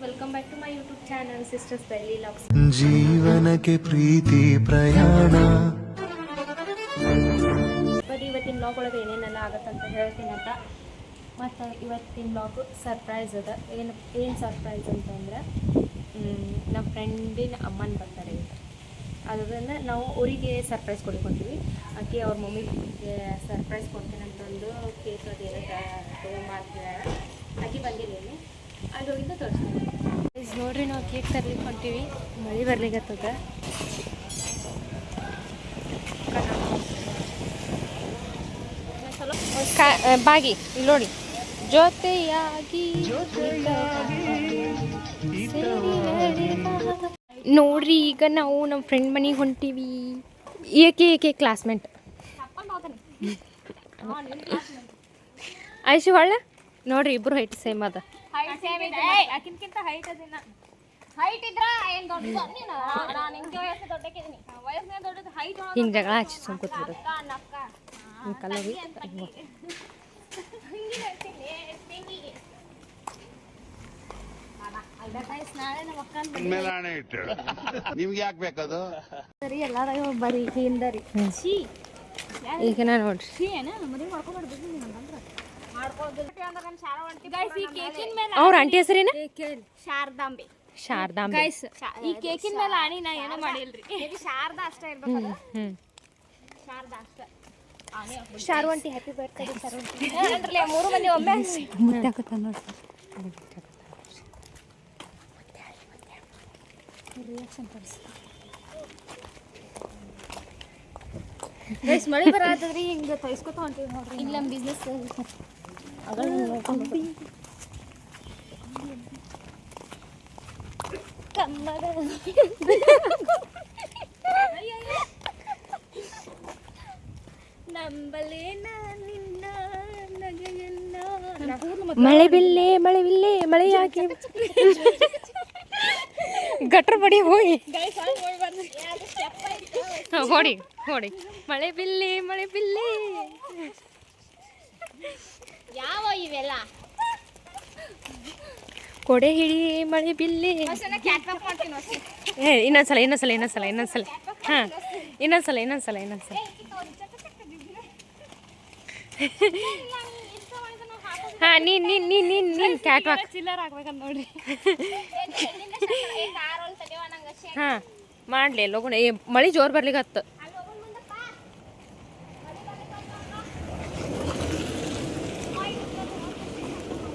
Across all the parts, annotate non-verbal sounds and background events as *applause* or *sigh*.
Welcome back to my YouTube channel sisters daily vlogs ಜೀವನಕ್ಕೆ ಪ್ರೀತಿ ಪ್ರಯಾಣ. ಬರೀ ಇವತ್ತಿನ ಬ್ಲಾಗ್ ಒಳಗೆ ಏನೇನೆಲ್ಲ ಹೇಳ್ತೀನಿ ಅಂತ. ಮತ್ತು ಇವತ್ತಿನ ಬ್ಲಾಗು ಸರ್ಪ್ರೈಸ್ ಅದ. ಏನು ಏನು ಸರ್ಪ್ರೈಸ್ ಅಂತಂದ್ರೆ ನಮ್ಮ ಫ್ರೆಂಡಿನ ಅಮ್ಮನ ಬರ್ತಾರೆ ಇವತ್ತು ಅದನ್ನ ನಾವು ಅವರಿಗೆ ಸರ್ಪ್ರೈಸ್ ಕೊಡ್ಕೊಂತೀವಿ. ಆಕೆ ಅವ್ರ ಮಮ್ಮಿಗೆ ಸರ್ಪ್ರೈಸ್ ಕೊಡ್ತೀನಿ ಅಂತಂದು ಕೇಸ್ ಅದೇನೋ ತೊಗೊಂಬರ್ತಿದ್ದಾರೆ ಆಕೆ ಬಂದಿದ್ದೀನಿ. ಅದು ಅಲ್ಲಿ ಹೋಗಿದ್ದು ತೋರಿಸ್ತೀನಿ. ಕೇಕ್ ತರ್ಲಿಕ್ಕೆ ಹೊಂಟೀವಿ. ಮಳೆ ಬರ್ಲಿಕ್ಕತ್ತದ ಬಾಗಿ, ಇಲ್ಲಿ ನೋಡಿ. ಜೊತೆಯಾಗಿ ನೋಡ್ರಿ, ಈಗ ನಾವು ನಮ್ಮ ಫ್ರೆಂಡ್ ಮನೆಗೆ ಹೊಂಟೀವಿ. ಏಕೆ ಏಕೆ ಕ್ಲಾಸ್ಮೇಟ್ ಐಶು ಒಳ್ಳೆ ನೋಡ್ರಿ, ಇಬ್ರು ಹೈಟ್ ಸೇಮ್ ಅದ. ಆಕಿನ್ಕಿಂತ ಹೈಟ್ ಅದಿನ ಹೈಟ್ ಇದ್ರ ಏನ್ ದೊಡ್ಡ ನೀನು? ನಾನು ನಿಂಗೆ ವಯಸ್ಸು ದೊಡ್ಡಕ್ಕಿದೀನಿ. ವಯಸ್ಸಿನ ದೊಡ್ಡದು ಹೈಟ್ ಹಿಂಗೆ ಜಗಳ ಹಚ್ಚಿ ಸುಮ್ ಕೂತ್ಬಿಡು. ಹಿಂಗೆ ಅಕ್ಕ ಇಟ್ಟು ನಿಮ್ಗೆ ಯಾಕೆ ಬೇಕದು? ಸರಿ ಎಲ್ಲಾರ ಬರೀ ಹಿಂದರಿ. ಛೀ. ಈಗ ನಾ ನೋಡ್ರಿ. ಛೀ ಏನ? ಮದುವೆ ಮಾಡ್ಕೊಂಡ್ಬಿಡ್ಬೇಕು ಅಂದ್ರೆ ನಾನು ಹೊಂಟಿ ಗೈಸ್ ಈ ಕೇಕಿನ ಮೇಲೆ ಅವ್ರ ಆಂಟಿ ಹೆಸರೇನ? ಶಾರದಾಂಬೆ. ಶಾರದಾಂಬೆ ಗೈಸ್ ಈ ಕೇಕಿನ ಮೇಲೆ ಆಣಿ ನಾ ಏನೂ ಮಾಡಿಲ್ರಿ. ಇದು ಶಾರದಾ ಅಷ್ಟೇ ಇರ್ಬೇಕು ಹ್ಞೂ ಶಾರದಾ ಅಷ್ಟೇ. ಶಾರುವಂಟಿ ಹ್ಯಾಪಿ ಬರ್ತ್ಡೇ ಶಾರುವಂಟಿ ಏನ್ರಲ್ಲ ಮೂರು ಮಂದಿ ಒಮ್ಮೆ ಮುತ್ತಾಕತ್ತ ನೋಡಿ. ಗೈಸ್ ಮಳೆ ಬರತ್ತದ್ರಿ ಹಿಂಗ ತೈಸ್ಕೊತ ಹೊಂಟಿವಿ ನೋಡ್ರಿ. ಇಲ್ಲ ನಮ್ಮ ಬಿಸ್ನೆಸ್ ಕನ್ನಡ ನಂಬಲೇನ ನಿನ್ನ ನಗೆಯನ್ನ ಮಳೆ ಬಿಲ್ಲೆ ಮಳೆ ಬಿಲ್ಲೆ ಮಳೆ ಯಾಕೆ ಗಟ್ರ ಬಡಿ ಹೋಗಿ. ಹೊಡಿ ಹೊಡಿ. ಮಳೆ ಬಿಲ್ಲೆ ಮಳೆ ಬಿಲ್ಲೆ ಯಾವ ಇವೆಲ್ಲ? ಕೊಡೆ ಹಿಡಿ ಮಳೆ ಬಿಲ್ಲಿ. ಏ, ಇನ್ನೊಂದ್ಸಲ ಇನ್ನೊಂದ್ಸಲ ಇನ್ನೊಂದ್ಸಲ ಇನ್ನೊಂದ್ಸಲ. ಹಾಂ, ಇನ್ನೊಂದ್ಸಲ ಇನ್ನೊಂದ್ಸಲ ಇನ್ನೊಂದ್ಸಲ. ಹಾ, ನೀನ್ ನೀನ್ ನೀನ್ ನೀನ್ ನೀನ್ ಕ್ಯಾಟ್ ವಾಕ್ ಚಿಲ್ಲರ್ ಹಾಕ್ಬೇಕಂತ ನೋಡ್ರಿ ಹಾ, ಮಾಡ್ಲಿ ಲಗುಣ ಏ, ಮಳಿ ಜೋರ್ ಬರ್ಲಿಕ್ಕೆ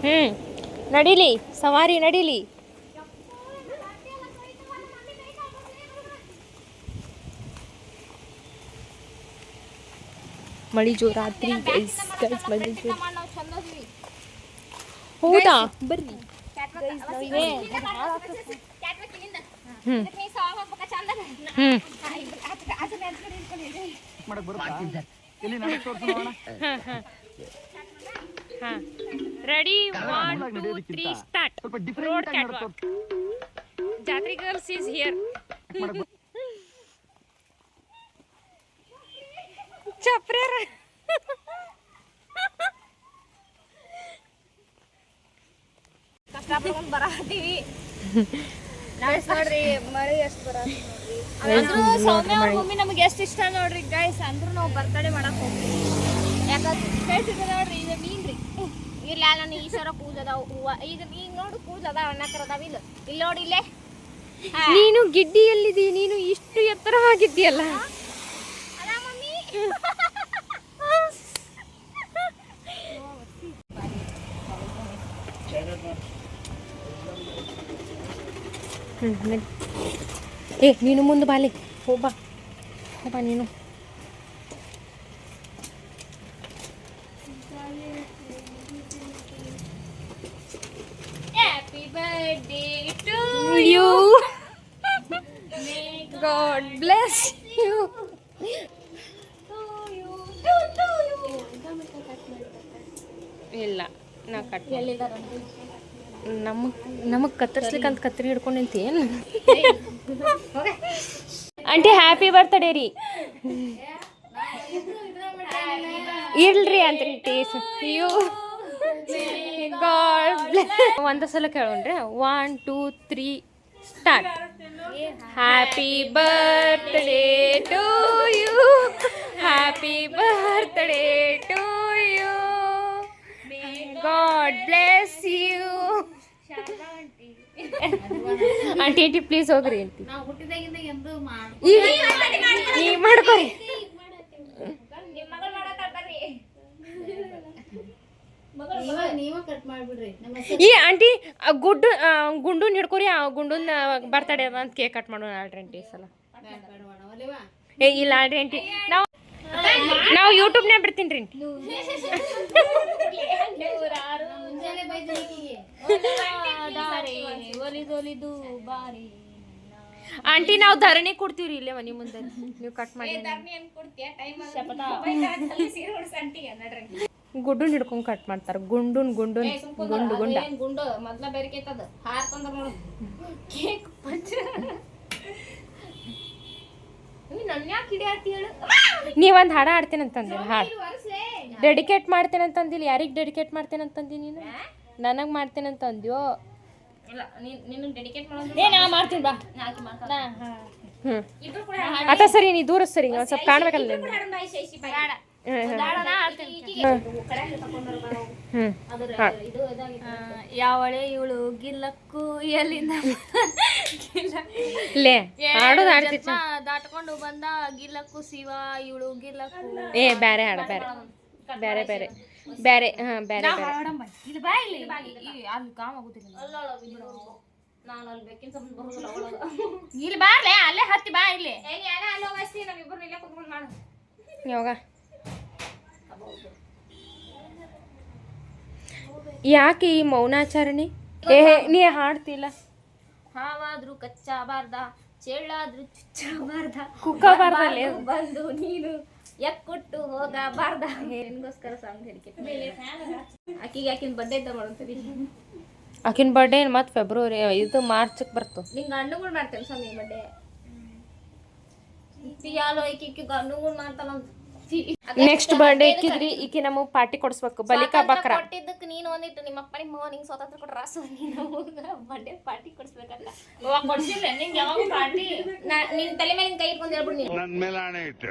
ಹ್ಮ್. ನಡೀಲಿ ಸವಾರಿ ನಡೀಲಿ. ಮಳಿ ಜೋರ್ ರಾತ್ರಿ ಗೈಸ್ ಗೈಸ್ ಮಳಿ ಜೋರ್. ಹೌದಾ? ಬರ್ರಿ. ಹ್ಮ್. ಹ್ಮ್. ಹಾ ready one two three start road catwalk ಜಾತ್ರೆ ಗರ್ಲ್ಸ್ ಈಸ್ ಹಿಯರ್ ಚಪ್ರೇರ ಕಷ್ಟಪಡ್ಕೊಂಡ್ ಬರತ್ತೀವಿ ಗೈಸ್ ನೋಡ್ರಿ ಮಳಿ ಎಷ್ಟು ಬರತ್ತ ನೋಡ್ರಿ. ಅಂದ್ರೂ ಸೌಮ್ಯ ಅವ್ರ ಮಮ್ಮಿ ನಮ್ಗೆ ಎಷ್ಟು ಇಷ್ಟ ನೋಡ್ರಿ ಗೈಸ್ ಅಂದ್ರೂ ನಾವು ಬರ್ತಡೇ ಮಾಡಕ್ ಹೋಗ್ತೀವಿ. ಯಾಕಂದ್ರೆ ಗೈಸ್ ಇದು ನೋಡ್ರಿ ಇದು ಮೀನ್ ರೀ ಇಲ್ಲ ನಾನು ಪೂಜೆ ಅದಾವ. ಹೂವ ಈಗ ಈಗ ನೋಡು ಅದಾವ ಅಣ್ಣಕರ ಅದಾವ ಇಲ್ಲ. ಇಲ್ಲಿ ನೋಡಿ ಇಲ್ಲೇ. ನೀನು ಗಿಡ್ಡಿಯಲ್ಲಿದ್ದೀ ನೀನು ಇಷ್ಟು ಎತ್ತರವಾಗಿದ್ದೀಯಲ್ಲ ಅಲ್ಲ ಮಮ್ಮಿ. ಏ ನೀನು ಮುಂದೆ ಬಾಲಿ. ಹೋಗ್ಬಾ ಹೋಗ್ಬಾ ನೀನು happy birthday to you God bless you ಇಲ್ಲ ನಾ ಕಟ್ ನಮಗ್ ನಮಗೆ ಕತ್ತರಿಸ್ಲಿಕ್ಕೆ ಅಂತ ಕತ್ತರಿ ಹಿಡ್ಕೊಂಡು ನಿಂತೇನು? ಆಂಟಿ ಹ್ಯಾಪಿ ಬರ್ತಡೇ ರೀ. ಇಲ್ರಿ ಅಂತ ಟೇಸ್ ಒಂದ ಸಲ ಕೇಳೋಣ್ರಿ. One two three start happy birthday to you happy birthday to you God bless you aunty aunty please ಹೋಗ್ರಿ. ಆಂಟಿ ಈಗ ಮಾಡ್ಕೊರಿ. ಈ ಆಂಟಿ ಗುಡ್ಡು ಗುಂಡುನ್ ಹಿಡ್ಕೊರಿ ಆ ಗುಂಡುನ್ ಬರ್ತಡೆ ಅಂತ ಕೇಕ್ ಕಟ್ ಮಾಡೋಣ ಆಡ್ರಿ ಆಂಟಿ ಈ ಸಲ. ಏ ಇಲ್ಲ ಆಲ್ರಿ ಆಂಟಿ ನಾವು ನಾವು ಯೂಟ್ಯೂಬ್ನೇ ಬಿಡ್ತೀನಿ ರೀ ಆಂಟಿ ಒಲಿದು ಒಲಿದು ಬಾರಿ ಆಂಟಿ ನಾವು ಧರಣಿ ಕೊಡ್ತೀವ್ರಿ ಇಲ್ಲೇ ಮನೆ ಮುಂದೆ. ನೀವು ಕಟ್ ಮಾಡಿ. *laughs* ಗುಡ್ಡುನ್ ಹಿಡ್ಕೊಂಡ್ ಕಟ್ ಮಾಡ್ತಾರ. ಗುಂಡುನ್ ಗುಂಡುನ್ ಗುಂಡು ಗುಂಡ. ಗುಂಡು? ಮೊದ್ಲ ಬೆರಕೈತದ ಹಾರ್ ತಂದ್ರ ನೋಡು. ಕೇಕ್ ಪಂಚ. ನನ್ನ ಯಾಕೆ ಹಿಡಿಯಾತಿ ಹೇಳು? ನೀವೊಂದು ಹಾಡ ಆಡ್ತೀನಿ ಅಂತಂದಿಲ್ಲ ಹಾಡು. ಡೆಡಿಕೇಟ್ ಮಾಡ್ತೇನೆ ಅಂತಂದಿಲ್ಲ ಯಾರಿಗೆ ಡೆಡಿಕೇಟ್ ಮಾಡ್ತೇನೆ ಅಂತಂದಿ ನೀನು ನನಗೆ ಮಾಡ್ತೇನೆ ಅಂತ ಅಂದ್ಯೋ ಇಲ್ಲ ನೀನ್ ನಿನ್ನ ಡೆಡಿಕೇಟ್ ಮಾಡೋದು ಏ ನಾ ಮಾಡ್ತೀನಿ ಬಾ. ನಾ ಆಕಿ ಮಾಡ್ತಾಳ ಹ್ಞೂ ಇಬ್ರು ಕೂಡ ಆತ ಸರಿ ನೀ ದೂರ ಸರಿ ಒಂದು ಸ್ವಲ್ಪ ಕಾಣ್ಬೇಕಲ್ಲ ಬಾಯ್ ಶೈಶಿ ಬಾಯ್. ಯಾವಳೆ ಇವಳು ಗಿಲ್ಲಕ್ಕು ಎಲ್ಲಿಂದ ದಾಟ್ಕೊಂಡು ಬಂದ ಗಿಲ್ಲಕ್ಕು ಶಿವ ಇವಳು ಗಿಲ್ಲಕ್ಕು ಏ ಬ್ಯಾರೆ ಹಾಡ ಬ್ಯಾರೆ. ಬ್ಯಾರೆ ಬ್ಯಾರೆ. ಬ್ಯಾರೆ ಹಾಂ ಬ್ಯಾರೆ ಇಲ್ಲಿ ಬಾ ಇಲ್ಲಿ ಅಲ್ಲಿ ಕಾಮ್ ಆಗುದಿಲ್ಲ ನಾನು ಅಲ್ಲಿ ಬೇಕಿನ ಸಂಬಂಧ ಬರೋದಿಲ್ಲ ಒಳಗ ಇಲ್ಲಿ ಬಾರ್ಲೆ ಅಲ್ಲೇ ಹತ್ತಿ ಬಾ ಇಲ್ಲಿ. ಯಾವಾಗ ಯಾಕೆ ಈ ಮೌನಾಚರಣೆ? ಏ ನೀ ಹಾಡ್ತಿಲ್ಲ. ಹಾವಾದ್ರೂ ಕಚ್ಚಾಬಾರ್ದ. ಚೇಳಾದ್ರೂ ಚುಚ್ಚಬಾರ್ದ. ಕುಕ್ಕಬಾರ್ದಲ್ಲಿ. ಬಂದು ನೀನು ಎಕ್ಕುಟ್ಟು ಹೋಗಬಾರ್ದ. ನಿನ್ಗೋಸ್ಕರ ಸಾಂಗ್ ಹೇಳಿಕೆ. ಆಕಿಗೆ ಆಕಿನ ಬಡ್ಡೆ ಇದ್ದ ಮಾಡಿ ಆಕಿನ ಬರ್ಡೇ ಮತ್ತೆ ಫೆಬ್ರವರಿ ಇದು ಮಾರ್ಚಕ್ಕೆ ಬರ್ತು. ನಿಂಗೆ ಹಣ್ಣುಗಳು ಮಾಡ್ತೇನೆ ಸ್ವಾಮಿ ಬಡ್ಡೆ ಯಾಲೋ ಈಕಿ ಗಂಡುಗಳು ಮಾಡ್ತಾನ ನೆಕ್ಸ್ಟ್ ಬರ್ಡೇ ಇಕ್ಕಿದ್ರಿ ಈಕಿ ನಮಗ್ ಪಾರ್ಟಿ ಕೊಡಿಸ್ಬೇಕು. ಬಲಿಕಾ ಬಕ್ರ. ಕೊಟ್ಟಿದ್ದಕ್ಕೆ ನೀನು ಒಂದಿಟ್ಟು ನಿಮ್ಮ ಅಪ್ಪ ನಿಮ್ಮ ನಿಂಗೆ ಸ್ವತಂತ್ರ ಕೊಟ್ರ ರಾಸು ನೀನು ಬರ್ಡೇ ಪಾರ್ಟಿ ಕೊಡಿಸ್ಬೇಕಲ್ಲ ಕೊಡ್ಸಿಲ್ಲ ನಿಂಗೆ ಯಾವಾಗ ಪಾರ್ಟಿ ನಿನ್ ತಲೆ ಮೇಲೆ ಕೈ ಇಟ್ಕೊಂಡು ಹೇಳ್ಬಿಡು ನೀನು. ನನ್ ಮೇಲೆ ಹಣೆ ಇಟ್ಟು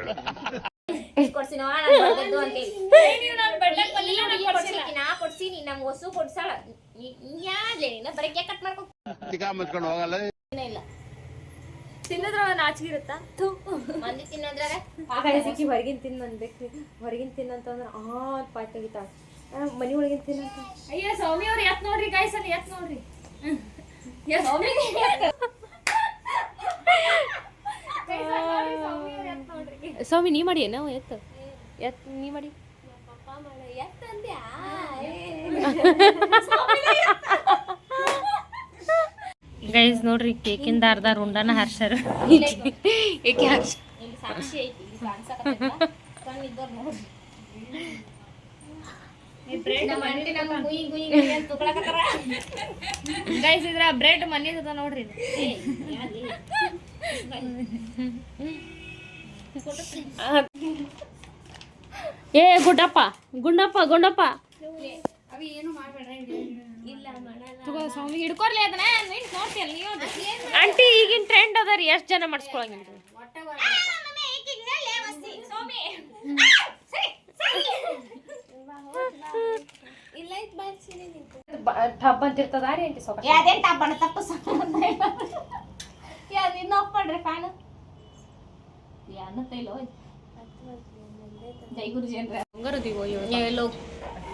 ಅಂತೇಳಿ ನಾ ಕೊಡ್ಸಿನಿ ನಮ್ಗೆ ಹೊಸು ಕೊಡ್ಸಾಳ. ಯಾವ್ದೇ ಬರೀ ಕೇಕ್ ಕಟ್ ಮಾಡ್ಕೊ ಹೋಗಲ್ಲ. ಇಲ್ಲ. ತಿನ್ನದ್ರ ನಾಚಿಗಿರುತ್ತಾ ಮಂದಿ ತಿನ್ನೋದ್ರಾಗ ಸಿಕ್ಕಿ ಹೊರಗಿನ ತಿಂದು ಬಂದ್ಬೇಕ್ರಿ ಹೊರಗಿನ ತಿನ್ನಂತಂದ್ರೆ ಆ ಪಾಟ್ ತೆಗಿತಾಳ ಮನಿ ಒಳಗಿನ ತಿನ್ನಂತ. ಅಯ್ಯ ಸ್ವಾಮಿ ಅವ್ರು ಎತ್ ನೋಡ್ರಿ ಗೈಸ್ ಅಲ್ಲಿ ಎತ್ ನೋಡ್ರಿ. ಸ್ವಾಮಿ ನೀ ಮಾಡಿ ಏನೋ ಎತ್ತು? ಎತ್ ನೀ ಮಾಡಿ. ಗೈಸ್ ನೋಡ್ರಿ, ಕೇಕಿಂದ ಅರ್ಧ ರುಂಡನ ಹರ್ಷರು. ಗೈಸ್ ಇದ್ರ ಬ್ರೆಡ್ ಮನೆ ನೋಡ್ರಿ. ಏ, ಗುಡ್ಡಪ್ಪ, ಗುಂಡಪ್ಪ ಗುಂಡಪ್ಪ. ಅವಿ ಏನು ಮಾಡ್ಬೇಡ್ರಿ ಇಲ್ಲ. ತಗೋ ಸ್ವಾಮಿ ಹಿಡ್ಕೊರ್ಲಿ ಅದನ್ನ. ನೀನು ನೋಡ್ತೀಯಲ್ಲ ನೀವು ಆಂಟಿ ಈಗಿನ ಟ್ರೆಂಡ್ ಅದ ರೀ ಎಷ್ಟು ಜನ ಮಾಡಿಸ್ಕೊಳಂಗಿಲ್ಲ ಟಬ್ ಅಂತಿರ್ತದ ರೀ ಆಂಟಿ ಯಾವ್ದೇನ್ ಟಾಪಣ ತಪ್ಪು ಸಂಬಂಧ ಇಲ್ಲ ಯಾವ್ದು ಇನ್ನು ಆಫ್ ಮಾಡ್ರಿ ಫ್ಯಾನ್ ಯಾನತ್ತ ಇಲ್ಲೋ ಜೈ ಗುರುಜಿ ಅಂದ್ರೆ. ಹಂಗಾರದಿವೋ ಎಲ್ಲೋ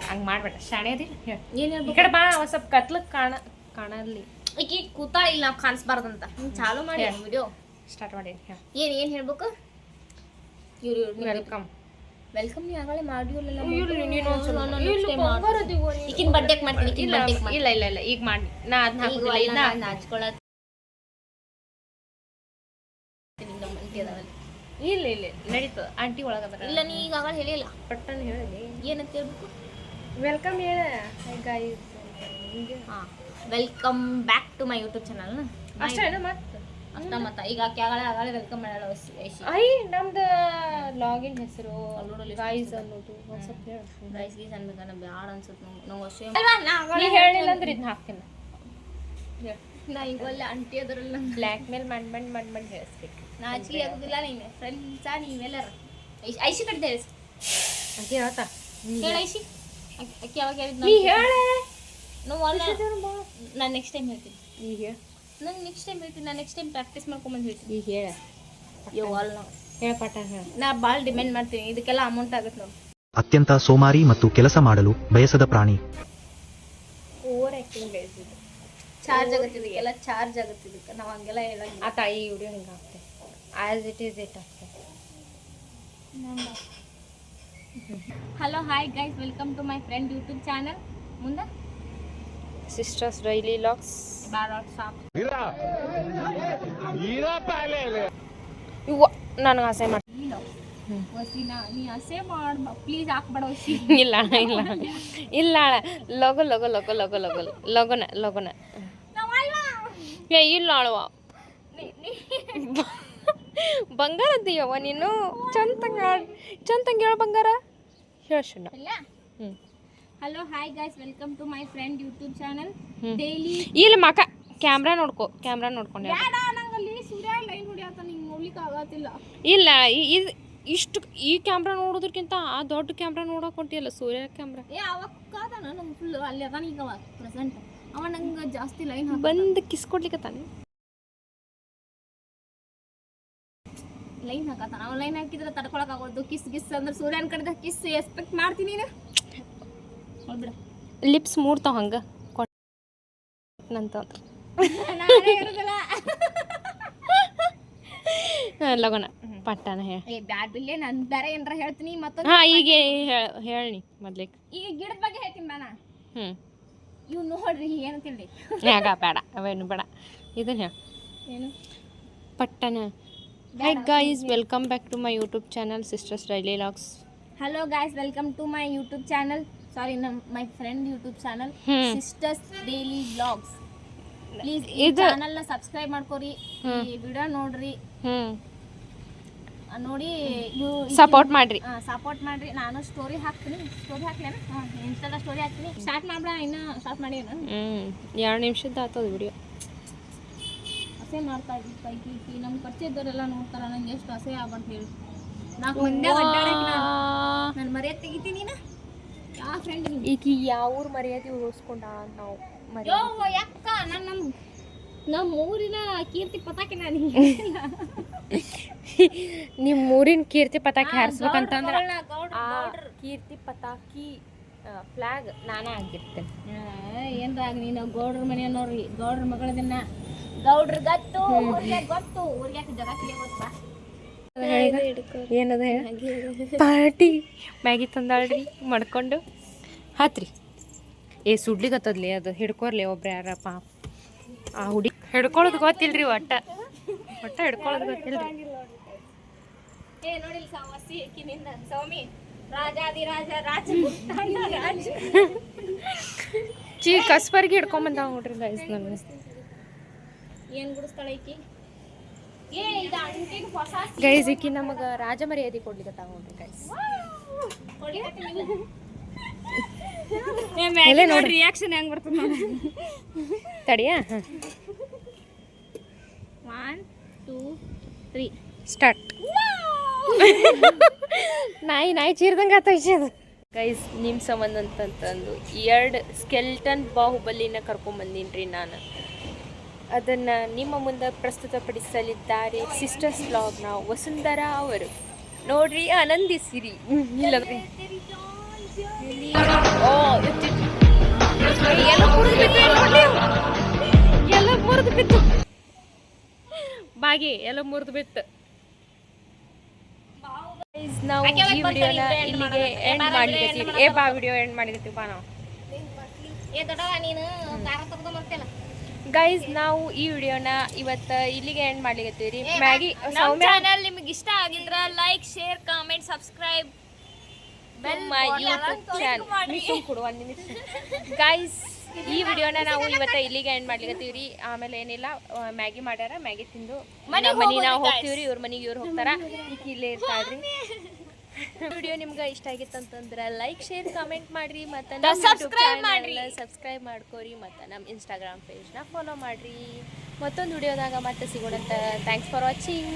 ಹಂಗ್ ಮಾಡ್ಬೇಡ. ಶಾಣೆ ಅದಿಲ್ಲ. ಹೇಳ. ಏನ್ ಈ ಕಡೆ ಬಾ ಒಂದು ಸ್ವಲ್ಪ ಕತ್ಲಕ್ ಕಾಣ ಕಾಣಲಿ ಈಕಿ ಕೂತ ಇಲ್ಲ ನಾವು ಕಾಣಿಸ್ಬಾರ್ದಂತ ಚಾಲು ಮಾಡಿ ವಿಡಿಯೋ ಸ್ಟಾರ್ಟ್ ಮಾಡೀನಿ ಏನು ಏನು ಏನ್ ಹೇಳ್ಬೇಕು? ಇವ್ರು ವೆಲ್ಕಮ್ ವೆಲ್ಕಮ್ ನೀವು ಆಗಲೇ ನೀನು ಈಕಿನ ಬರ್ಡೇಕ್ ಮಾಡ್ತೀನಿ ಈಕಿನ ಇಲ್ಲ ಬರ್ಡೇಕ್ ಇಲ್ಲ ಇಲ್ಲ ಇಲ್ಲ ಈಗ ಮಾಡಿ ನಾ ಅದನ್ನ ಹಾಕುದಿಲ್ಲ ಇದನ್ನ ನಾಚ್ಕೊಳತ್ ಇಲ್ಲ ಇಲ್ಲ ನಡೀತದ. ಆಂಟಿ ಒಳಗ ಬರ ಇಲ್ಲ ನೀ ಈಗಾಗಲೇ ಹೇಳಿಲ್ಲ. ಪಟ್ಟನ್ ಹೇಳಿ ಏನಂತ ಹೇಳ್ಬೇಕು? ವೆಲ್ಕಮ್ ಹೇಳ guys welcome back to my YouTube channel ಅಷ್ಟೇ ಮತ್ತೆ? ಅಷ್ಟ ಮತ್ತ ಈಗ ಆಕೆ ಆಗಲೇ ಆಗಳ ವೆಲ್ಕಮ್ ಮಾಡಲ್ಲ ಐ ನಮ್ದು ಲಾಗಿನ್ ಹೆಸರು ಗೈಸ್ ಅನ್ನೋದು. ಒಂದ್ ಸ್ವಲ್ಪ ಹೇಳು. ರೈಸ್ ಗೀಸ್ ಅನ್ಬೇಕನ್ನ ಬ್ಯಾಡ ಅನ್ಸುತ್ತೆ ನಂಗೆ ಅಷ್ಟೇ ನೀ ಹೇಳಿಲ್ಲ ಅಂದ್ರೆ ಇದನ್ನ ಹಾಕ್ತೀನಿ. ನಾ ಈಗ ಒಳ್ಳೆ ಅಂಟಿ ಅದರಲ್ಲ ಬ್ಲ್ಯಾಕ್ ಮೇಲ್ ಮಂಡ್ ಮಂಡ್ ಮಂಡ್ ಮಂಡ್ ಹೇಳಿಸ್ಬೇಕು. ನಾಚಿ ಆಗುದಿಲ್ಲ ನೀನು. ಫ್ರೆಂಡ್ಸಾ ನೀವೆಲ್ಲರ? ಐಶಿ ಹಾಗೆ ಹೇಳ್ತಾ ಹೇಳ ಐಶಿ. ಆಕಿ- ಆಕಿ ಯಾವಾಗ ನೀ ಹೇಳೆ. ನಾವು ನಾನು ನೆಕ್ಸ್ಟ್ ಟೈಮ್ ಹೇಳ್ತೀನಿ. ಈಗ ಹೇಳ. ನಾನು ನೆಕ್ಸ್ಟ್ ಟೈಮ್ ಹೇಳ್ತೀನಿ. ನಾನು ನೆಕ್ಸ್ಟ್ ಟೈಮ್ ಪ್ರಾಕ್ಟೀಸ್ ಮಾಡ್ಕೊಂಬಂದು ಹೇಳ್ತೀನಿ. ಈಗ ಹೇಳ. ಯೋ ಅಲ್ಲ ಹೇಳ ಪಟ ಹೇಳ. ನಾ ಭಾಳ ಡಿಮ್ಯಾಂಡ್ ಮಾಡ್ತೀನಿ. ಇದಕ್ಕೆಲ್ಲ ಅಮೌಂಟ್ ಆಗುತ್ತೆ ನಾವು ಅತ್ಯಂತ ಸೋಮಾರಿ ಮತ್ತು ಕೆಲಸ ಮಾಡಲು ಬಯಸದ ಪ್ರಾಣಿ. ಓವರ್ ಆ್ಯಕ್ಟಿಂಗ್ ಬೆಳೆಸಿದ್ದು ಚಾರ್ಜ್ ಆಗುತ್ತಿದೆ ಎಲ್ಲ ಚಾರ್ಜ್ ಆಗುತ್ತೆ ಇದಕ್ಕೆ. ನಾವು ಹಂಗೆಲ್ಲ ಹೇಳಂಗಿಲ್ಲ. ಆ ತಾಯಿ ವಿಡಿಯೋ ಹಿಂಗೆ ಆಗ್ತೆ as it is it ಹಾಕ್ತೆ. Hello hi guys welcome to my friend YouTube channel ಮುಂದೆ ಸಿಸ್ಟರ್ಸ್ ಡೈಲಿ ಲಾಕ್ಸ್ ಬಾರಾಟ್ ಶಾಪ್ ಇವ ನನಗೆ ಆಸೆ ಮಾಡಿ ಇಲ್ಲ? ಅಣ್ಣ, ಇಲ್ಲ. ಇಲ್ಲ. ಲಗು ಲಗು ಲಗು ಲಗು ಲಗು. ಲಗುನ ಲಗುನ. ಏ ಇಲ್ಲ ಅಳವ ಬಂಗಾರ ಅಂತೀಯವ್ವ ನೀನು? ಚಂದ ಚಂದಂಗ ಹೇಳ ಬಂಗಾರ. ಹೇಳ ಇಲ್ಲ? ಹ್ಞೂ hello hi guys welcome to my friend YouTube channel. Daily ಇಲ್ಲ ಮಕ ಕ್ಯಾಮ್ರಾ ನೋಡ್ಕೊ ಕ್ಯಾಮ್ರಾ ನೋಡ್ಕೊಂಡು. ಸೂರ್ಯ ಲೈನ್ ಹೊಡಿಯತ್ತ ನಿಂಗೆ ನೋಡ್ಲಿಕ್ಕೆ ಆಗತ್ತಿಲ್ಲ ಇಲ್ಲ ಇದು ಇಷ್ಟು ಈ ಕ್ಯಾಮ್ರಾ ನೋಡೋದಕ್ಕಿಂತ ಆ ದೊಡ್ಡ ಕ್ಯಾಮ್ರಾ ನೋಡಕ್ ಹೊಂಟಿಯಲ್ಲ ಸೂರ್ಯ ಕ್ಯಾಮ್ರಾ ಏ ಅವಕ್ಕಾದನ ನಂಗೆ ಫುಲ್ ಅಲ್ಲಿ ಅದಾನ ಈಗ ಅವ ಪ್ರೆಸೆಂಟ್ ಅವ ನಂಗೆ ಜಾಸ್ತಿ ಲೈನ್ ಬಂದು ಕಿಸ್ ಕೊಡ್ಲಿಕ್ಕೆ ತಾನೆ ಲೈನ್ ಹಾಕತ್ತಾನ ಅವ್ನು ಲೈನ್ ಹಾಕಿದ್ರೆ ತಡ್ಕೊಳಕ್ ಆಗೋದು. ಕಿಸ್ ಗಿಸ್ ಅಂದ್ರೆ ಸೂರ್ಯನ ಕಡೆದ ಕಿಸ್ ಎಕ್ಸ್ಪೆಕ್ಟ್ ಮಾಡ್ತೀನಿ ನೀನು. ಹೋಗ್ಬಿಡ. ಲಿಪ್ಸ್ ಮೂಡ್ತಾವ ಹಂಗ. ಇರೋದಿಲ್ಲ ಲಗೋಣ. ಪಟ್ಟನ ಹೇಳ. ಏ ಬ್ಯಾಡ್ ಬಿಲ್ಲೆ ನಾನು ಬೇರೆ ಏನಾರ ಹೇಳ್ತೀನಿ ಮತ್ತೊಂದು ಹಾ ಈಗ ಹೇಳಿ ಮೊದ್ಲಿಕ್ ಈಗ ಗಿಡದ ಬಗ್ಗೆ ಹೇಳ್ತೀನಿ ನಾನು ಹ್ಞೂ ಇವ್ ನೋಡ್ರಿ ಏನು ತಿಳಿ ಯಾಗ ಬೇಡ. ಅವೇನು ಬೇಡ. ಇದನ್ನ ಹೇಳ. ಏನು? ಪಟ್ಟನ hi guys welcome back to my YouTube channel sisters daily vlogs hello guys welcome to my YouTube channel sorry ನಮ್ಮ my friend YouTube channel. Sisters daily vlogs please ಈ ಇದು- ಚಾನಲ್ನ ಸಬ್ಸ್ಕ್ರೈಬ್ ಮಾಡ್ಕೊರಿ ಈ ವಿಡಿಯೋ ನೋಡ್ರಿ. ಹ್ಞೂ ಆ, ನೋಡಿ ಸಪೋರ್ಟ್ ಮಾಡ್ರಿ. ಸಪೋರ್ಟ್ ಮಾಡ್ರಿ. ನಾನು ಸ್ಟೋರಿ ಹಾಕ್ತೀನಿ. ಸ್ಟೋರಿ ಹಾಕ್ಲೇನ? ಇನ್ಸ್ಟಾದ ಸ್ಟೋರಿ ಹಾಕ್ತೀನಿ. ಸ್ಟಾರ್ಟ್ ಮಾಡ್ಬಿಡ ಇನ್ನ ಸ್ಟಾರ್ಟ್ ಮಾಡಿ ಹ್ಞೂ ಎರಡು ನಿಮಿಷದ ಆತದ ವಿಡಿಯೋ ಅಸೇ ಮಾಡ್ತಾ ಇದ್ವಿ ಪೈಕಿ ಈಕಿ ನಮ್ಮ ಪರಿಚಯದವರೆಲ್ಲ ನೋಡ್ತಾರ ನಂಗೆ ಎಷ್ಟು ಅಸೆ ಆಗ್ಬಂತ ಹೇಳಿ. ನಾಲ್ಕು ಮಂದಿ ನಾನು. ಮರ್ಯಾದೆ ತೆಗಿತೀನಿ ಯಾವ ಫ್ರೆಂಡ್ ಈಕಿ ಯಾವ ಊರು ಮರ್ಯಾದೆ ಉಳಿಸ್ಕೊಂಡ ನಾವು ಮರಿ ಯೋ ಯಾಕ ನಾನು ನಮ್ಮ ನಮ್ಮ ಊರಿನ ಕೀರ್ತಿ ಪತಾಕಿ ನಾನು ನಿಮ್ಮ ಊರಿನ ಕೀರ್ತಿ ಪತಾಕಿ ಹಾರಿಸ್ಬೇಕಂತಂದ್ರೆ ಕೀರ್ತಿ ಪತಾಕಿ ಫ್ಲಾಗ್ ನಾನೇ ಆಗಿರ್ತೇನೆ ಏನ್ರಾಗ ನೀನು ಗೌಡ್ರ ಮನೆ ನೋಡ್ರಿ ಗೌಡ್ರ ಮಗಳದನ್ನ ಗೌಡ್ರ ಗತ್ತು ಊರಿಗೆ ಗೊತ್ತು. ಊರಿಗೆ ಜಗತ್ತಿಗೆ ಗೊತ್ತಾ? ಏನದ ಪಾರ್ಟಿ. ಮ್ಯಾಗಿ ತಂದಾಳ್ರಿ ಮಡ್ಕೊಂಡು. ಹಾತ್ರಿ. ಏ ಸುಡ್ಲಿಗತ್ತದ್ಲಿ ಅದು ಹಿಡ್ಕೊರ್ಲಿ ಒಬ್ರು ಯಾರ ಪಾಪ. ಆ ಹುಡಿ ಹಿಡ್ಕೊಳ್ಳೋದು ಗೊತ್ತಿಲ್ರಿ ಒಟ್ಟ. ಒಟ್ಟ ಹಿಡ್ಕೊಳ್ಳೋದು ಗೊತ್ತಿಲ್ರಿ. ಏ ಸ್ವಾಮಿ ರಾಜಾದಿ ರಾಜ ಚೀ ಕಸ್ಬರ್ಗಿ ಹಿಡ್ಕೊಂಬಂದ ನೋಡ್ರಿ ಗೈಸ್ ನನಗೆ ಏನ್ ಗುಡಿಸ್ತಾಳ ಈಕಿ ಗೈಸ್ ಈಕಿ ನಮಗೆ ರಾಜ ಮರ್ಯಾದೆ ಕೊಡ್ಲಿಕ್ಕೆ ನೋಡ್ರಿ ಗೈಸ್ ಎಲೆ ನೋಡ್ರಿ. ರಿಯಾಕ್ಷನ್ ಹೆಂಗ್ ಬರ್ತದ ತಡಿಯಾ? ಒನ್ ಟೂ ತ್ರೀ ಸ್ಟಾರ್ಟ್ ನಾಯಿ ನಾಯಿ ಚೀರ್ದಂಗೆ ಆತ ಅದು ಗೈಸ್ ನಿಮ್ಮ ಸಂಬಂಧ ಅಂತಂತಂದು ಎರಡು ಸ್ಕೆಲ್ಟನ್ ಬಾಹುಬಲಿನ ಕರ್ಕೊಂಬಂದೀನಿ ನಾನು. ಅದನ್ನು ನಿಮ್ಮ ಮುಂದೆ ಪ್ರಸ್ತುತಪಡಿಸಲಿದ್ದಾರೆ ಸಿಸ್ಟರ್ಸ್ ಬ್ಲಾಗ್ನ ವಸುಂಧರಾ ಅವರು. ನೋಡ್ರಿ ಆನಂದಿಸಿರಿ. ಎಲ್ಲ ಮುರಿದು ಬಿತ್ತು ಬಾಗಿ ಎಲ್ಲ ಮುರಿದು ಬಿತ್ತು. ನಾವು ಈ ವಿಡಿಯೋನ ಇಲ್ಲಿಗೆ ಎಂಡ್ ಮಾಡ್ಲಿಕ್ಕೆ ಏ ಬಾ ವಿಡಿಯೋ ಎಂಡ್ ಮಾಡಿದೀವಿ. ಬಾ ನಾವು. ಏ ದೊಡ್ಡವ ನೀನು ಕಾರ ತಗೊಂಡು ಬರ್ತಿಲ್ಲ ಗೈಸ್ ನಾವು ಈ ವಿಡಿಯೋನ ಇವತ್ತ ಇಲ್ಲಿಗೆ ಎಂಡ್ ಮಾಡ್ಲಿಕ್ಕೆ ರೀ ಮ್ಯಾಗಿ ಸೌಮ್ಯ ಚಾನಲ್ ನಿಮಗೆ ಇಷ್ಟ ಆಗಿದ್ರ like share comment subscribe my YouTube channel ಕೊಡು ಒಂದು ನಿಮಿಷ. ಗೈಸ್ ಈ ವಿಡಿಯೋನ ನಾವು ಇವತ್ತ ಇಲ್ಲಿಗೆ ಎಂಡ್ ಮಾಡ್ಲಿಕ್ಕೀವ್ರಿ ರೀ ಆಮೇಲೆ ಏನಿಲ್ಲ ಮ್ಯಾಗಿ ಮಾಡ್ಯಾರ ಮ್ಯಾಗಿ ತಿಂದು ಮನೆ ನಾವು ಹೋಗ್ತೀವ್ರಿ ಇವ್ರ ಮನೆಗೆ ಇವ್ರು ಹೋಗ್ತಾರ. ಈಗ ಇಲ್ಲೇ ಇರ್ತಾಳ್ರಿ. ವಿಡಿಯೋ ನಿಮ್ಗೆ ಇಷ್ಟ ಆಗಿತ್ತಂತಂದ್ರೆ ಲೈಕ್ ಶೇರ್ ಕಾಮೆಂಟ್ ಮಾಡ್ರಿ ಮತ್ತು ಸಬ್ಸ್ಕ್ರೈಬ್ ಮಾಡ್ರಿ. ಸಬ್ಸ್ಕ್ರೈಬ್ ಮಾಡ್ಕೋರಿ ಮತ್ತೆ ನಮ್ಮ ಇನ್ಸ್ಟಾಗ್ರಾಮ್ ಪೇಜ್ನ ಫಾಲೋ ಮಾಡ್ರಿ. ಮತ್ತೊಂದು ವಿಡಿಯೋದಾಗ ಮತ್ತೆ ಸಿಗೋಣಂತ. Thanks for watching